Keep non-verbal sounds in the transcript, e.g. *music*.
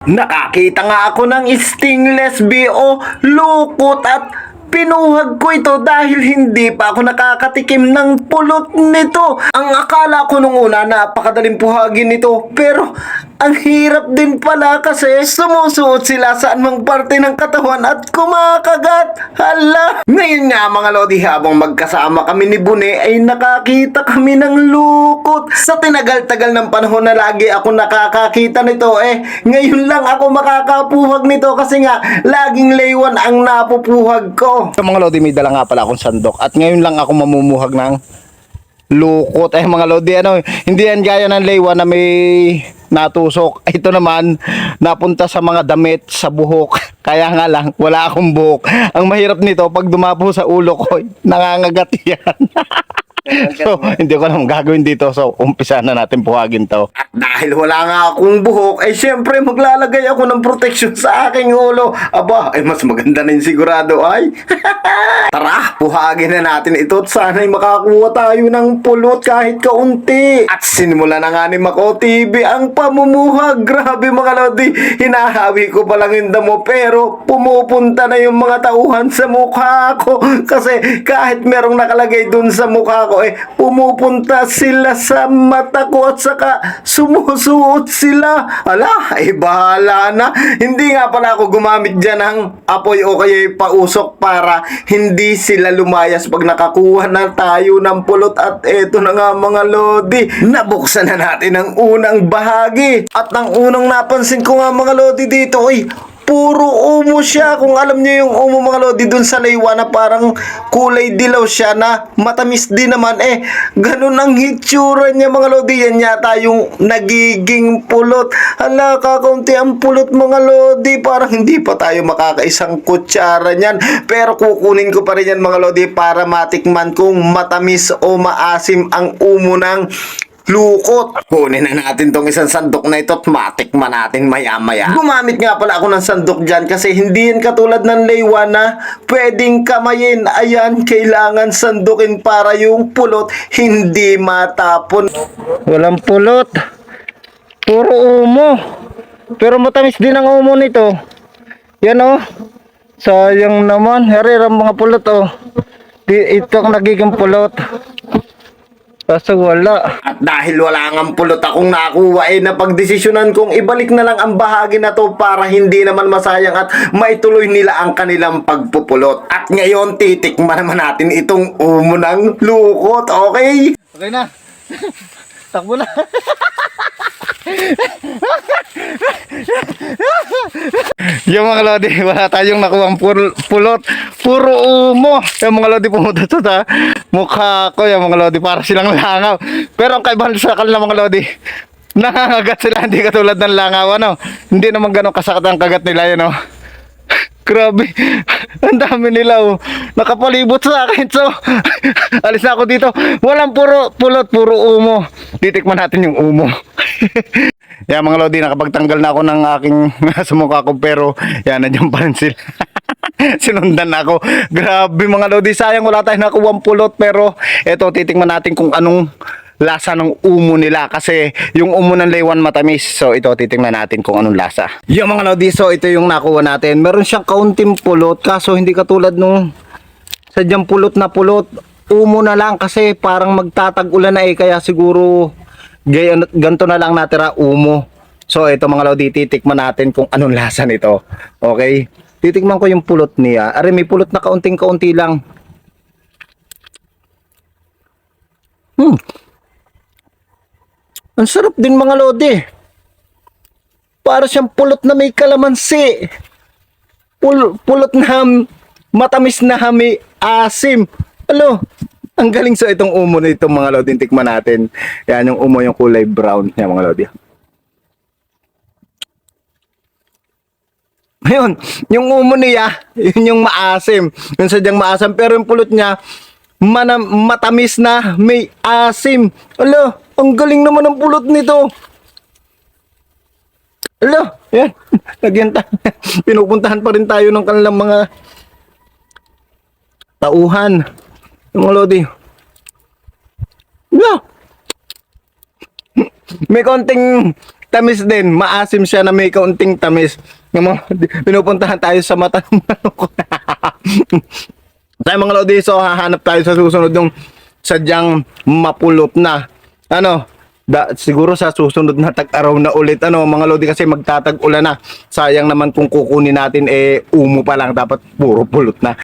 Nakakita nga ako ng stainless BO, lukot at pinuhag ko ito dahil hindi pa ako nakakatikim ng pulot nito. Ang akala ko nung una napakadaling puhagin nito pero ang hirap din pala kasi sumusuot sila sa anumang parte ng katawan at kumakagat. Hala! Ngayon nga mga lodi habang magkasama kami ni Bune ay nakakita kami ng lukot. Sa tinagal-tagal ng panahon na lagi ako nakakakita nito eh ngayon lang ako makakapuhag nito kasi nga laging laywan ang napupuhag ko. Sa mga lodi, may dala nga pala akong sandok. At ngayon lang ako mamumuhag ng lukot. Eh mga lodi, ano, hindi yan gaya ng laywa na may natusok. *laughs* Ito naman, napunta sa mga damit, sa buhok. *laughs* Kaya nga lang, wala akong buhok. Ang mahirap nito, pag dumapo sa ulo ko, *laughs* nangangagat yan. So, hindi ko alam gagawin dito. So, umpisa na natin puhagin to. At dahil wala nga akong buhok, ay syempre maglalagay ako ng protection sa aking ulo. Aba, ay mas maganda na yung sigurado ay. *laughs* Tara, puhagin na natin ito at sana'y makakuha tayo ng pulot kahit kaunti. At sinimula na nga ni Mako TV ang pamumuhag. Grabe mga lodi, hinahawi ko pa lang yung damo pero pumupunta na yung mga tauhan sa mukha ko. *laughs* Kasi kahit merong nakalagay dun sa mukha ko, eh, pumupunta sila sa mata ko at saka sumusuot sila. Ala, eh bahala na. Hindi nga pala ako gumamit dyan ng apoy o kaya pausok para hindi sila lumayas pag nakakuha na tayo ng pulot at eto na nga mga lodi. Nabuksan na natin ang unang bahagi. At ang unang napansin ko nga mga lodi dito ay puro umo siya. Kung alam niyo yung umo mga lodi dun sa laywa na parang kulay dilaw siya na matamis din naman eh. Ganun ang hitsura niya mga lodi. Yan yata yung nagiging pulot. Hala, kakaunti ang pulot mga lodi. Parang hindi pa tayo makakaisang kutsara niyan. Pero kukunin ko pa rin yan mga lodi para matikman kung matamis o maasim ang umo ng lukot. Kunin na natin tong isang sandok na ito at matikman natin maya-maya. Gumamit nga pala ako ng sandok dyan kasi hindi yan katulad ng laywa na pwedeng kamayin. Ayan, kailangan sandukin para yung pulot hindi matapon. Walang pulot. Puro umo. Pero matamis din ang umo nito. Yan oh. Sayang naman. Harira mga pulot oh. Ito ang nagiging pulot. Kaso wala. At dahil wala nga pulot akong nakuha eh napagdesisyonan kong ibalik na lang ang bahagi na to para hindi naman masayang at maituloy nila ang kanilang pagpupulot. At ngayon titikman naman natin itong umo ng lukot, okay? Okay na. *laughs* Takbo na. *laughs* yung mga lodi, wala tayong nakuha pul pulot. Puro umo. Yung mga lodi pumunta sa ta mukha ko. Yung mga lodi para silang langaw. Pero ang kaibahan sa kanila mga lodi, *laughs* nangangagat sila. Hindi katulad ng langaw. Ano? Hindi naman ganun kasakit ang kagat nila. Yun, oh. *laughs* Grabe. *laughs* Ang dami nila oh. Nakapalibot sa akin. So, alis na ako dito. Walang puro pulot, puro umo. Titikman natin yung umo. yan mga lodi, nakapagtanggal na ako ng aking sa ko pero yan, nandiyan pa rin sila. *laughs* Sinundan ako. Grabe mga lodi, sayang wala tayong nakuha pulot pero eto titikman natin kung anong lasa ng umo nila kasi yung umo ng laywan matamis. So ito titingnan natin kung anong lasa. Yung mga lodi, so ito yung nakuha natin. Meron siyang kaunting pulot kaso hindi katulad nung sadyang pulot na pulot. Umo na lang kasi parang magtatag-ulan na eh kaya siguro gay, ganito na lang natira umo. So ito mga lodi, titikman natin kung anong lasa nito. Okay? Titikman ko yung pulot niya. Are may pulot na kaunting-kaunti lang. Hmm. Ang sarap din mga lodi. Para siyang pulot na may kalamansi. Pul pulot na ham- matamis na hami asim. Alo, ang galing sa itong umo na itong mga lodi. Tikman natin. Yan yung umo yung kulay brown. Yan mga lodi. Ayun, yung umo niya, *laughs* yun yung maasim. Yung sadyang maasim. Pero yung pulot niya, mana, matamis na may asim. Alo, ang galing naman ng pulot nito. Alo, yan. *laughs* Lagyan. *laughs* Pinupuntahan pa rin tayo ng kanilang mga tauhan. Yung mga lodi. Alo. May konting tamis din. Maasim siya na may kaunting tamis. Yung mga, pinupuntahan tayo sa mata ng manok. *laughs* Tayo mga Lodi, so hahanap tayo sa susunod yung sadyang mapulot na. Ano, da, siguro sa susunod na tag-araw na ulit, ano, mga Lodi, kasi magtatag-ulan na. Sayang naman kung kukunin natin, eh, umo pa lang, dapat puro pulot na.